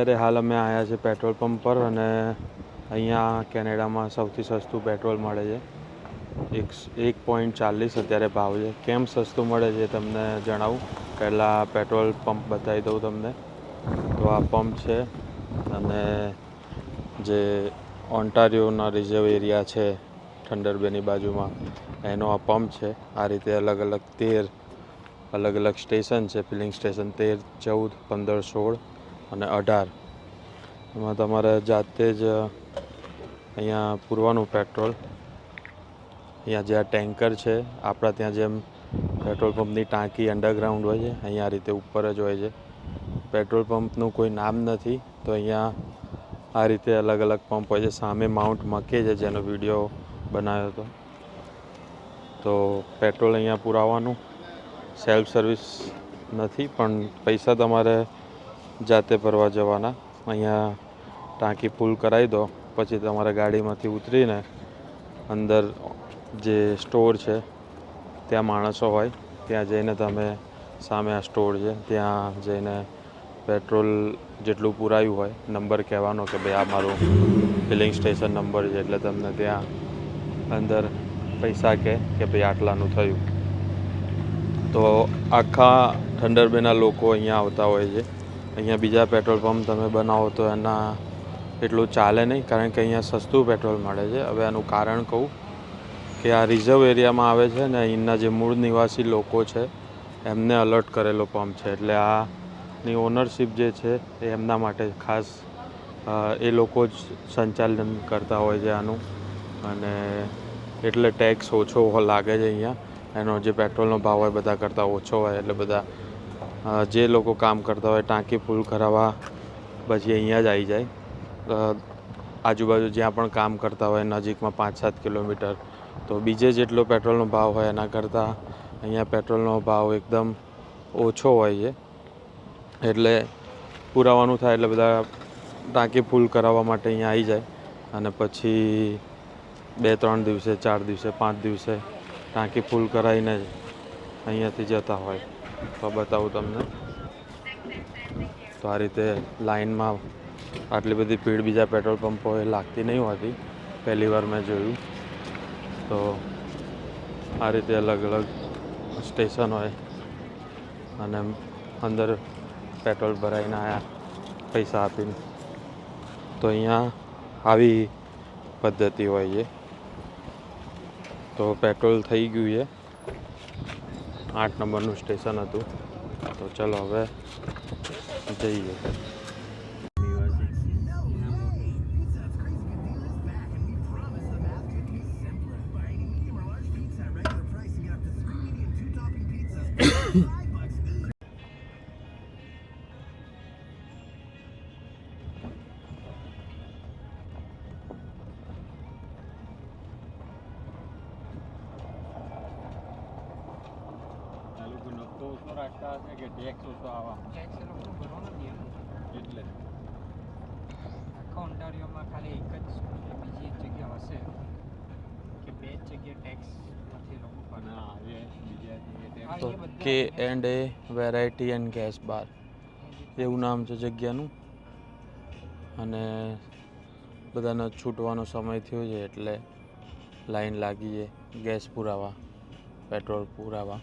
અત્યારે હાલ અમે આવ્યા છે પેટ્રોલ પંપ પર અને અહીંયા કેનેડામાં સૌથી સસ્તું પેટ્રોલ મળે છે. એક એક પોઈન્ટ ચાલીસ અત્યારે ભાવ છે. કેમ સસ્તું મળે છે તમને જણાવું. પહેલાં પેટ્રોલ પંપ બતાવી દઉં તમને. તો આ પંપ છે અને જે ઓન્ટારિયોના રિઝર્વ એરિયા છે થંડરબેની બાજુમાં, એનો આ પંપ છે. આ રીતે અલગ અલગ તેર, અલગ અલગ સ્ટેશન છે. ફિલિંગ સ્ટેશન તેર, ચૌદ, પંદર, સોળ. અને અઢાર. એમાં તમારે જાતે જ અહીંયા પૂરવાનું પેટ્રોલ. અહીંયા જે આ ટેન્કર છે, આપણા ત્યાં જેમ પેટ્રોલ પંપની ટાંકી અંડરગ્રાઉન્ડ હોય છે, અહીંયા આ રીતે ઉપર જ હોય છે. પેટ્રોલ પંપનું કોઈ નામ નથી, તો અહીંયા આ રીતે અલગ અલગ પંપ હોય છે. સામે માઉન્ટ મકે છે, જેનો વીડિયો બનાવ્યો હતો. તો પેટ્રોલ અહીંયા પુરાવાનું. સેલ્ફ સર્વિસ નથી, પણ પૈસા તમારે જાતે ભરવા જવાના. અહીંયા ટાંકી ફૂલ કરાવી દો. પછી તમારે ગાડીમાંથી ઉતરીને અંદર જે સ્ટોર છે, ત્યાં માણસો હોય, ત્યાં જઈને તમે સામે આ સ્ટોર છે, ત્યાં જઈને પેટ્રોલ જેટલું પુરાયું હોય, નંબર કહેવાનો કે ભાઈ આ મારું ફિલિંગ સ્ટેશન નંબર છે, એટલે તમને ત્યાં અંદર પૈસા કહે કે ભાઈ આટલાનું થયું. તો આખા ઠંડરબેના લોકો અહીંયા આવતા હોય છે. અહીંયા બીજા પેટ્રોલ પંપ તમે બનાવો તો એના એટલું ચાલે નહીં, કારણ કે અહીંયા સસ્તું પેટ્રોલ મળે છે. હવે આનું કારણ કહું કે આ રિઝર્વ એરિયામાં આવે છે ને, અહીંના જે મૂળ નિવાસી લોકો છે, એમને અલર્ટ કરેલો પંપ છે. એટલે આની ઓનરશિપ જે છે, એ એમના માટે ખાસ એ લોકો જ સંચાલન કરતા હોય છે આનું. અને એટલે ટેક્સ ઓછો લાગે છે અહીંયા. એનો જે પેટ્રોલનો ભાવ હોય, બધા કરતાં ઓછો હોય, એટલે બધા જે લોકો કામ કરતા હોય, ટાંકી ફૂલ કરાવવા, પછી અહીંયા જ આવી જાય. આજુબાજુ જ્યાં પણ કામ કરતા હોય, નજીકમાં પાંચ સાત કિલોમીટર, તો બીજે જેટલો પેટ્રોલનો ભાવ હોય, એના કરતાં અહીંયા પેટ્રોલનો ભાવ એકદમ ઓછો હોય છે. એટલે પુરાવાનું થાય એટલે બધા ટાંકી ફૂલ કરાવવા માટે અહીંયા આવી જાય. અને પછી બે ત્રણ દિવસે, ચાર દિવસે, પાંચ દિવસે ટાંકી ફૂલ કરાવીને અહીંયાથી જતા હોય. તો બતાવું તમને. તો આ રીતે લાઈનમાં આટલી બધી ભીડ બીજા પેટ્રોલ પંપોએ લાગતી નહીં હોતી. પહેલી વાર મેં જોયું. તો આ રીતે અલગ અલગ સ્ટેશન હોય અને અંદર પેટ્રોલ ભરાઈને આવ્યા પૈસા આપીને. તો અહીંયા આવી પદ્ધતિ હોય છે તો પેટ્રોલ થઈ ગયું છે આઠ નંબરનું સ્ટેશન હતું. તો ચલો હવે જઈએ. તાલુકો ઓછો રાખતા હશે કે ટેક્સ ઓછો આવા. ટેક્સ એ લોકો ભરવાનો જ એટલે. આખા ઓન્ટારિયોમાં ખાલી એક જ બીજી એક જગ્યા હશે કે બે જ જગ્યાએ ટેક્સ કે એન્ડ એ વેરાયટી એન્ડ ગેસ બાર એવું નામ છે જગ્યાનું. અને બધાનો છૂટવાનો સમય થયો છે એટલે લાઈન લાગી છે. ગેસ પુરાવા પેટ્રોલ પુરાવા.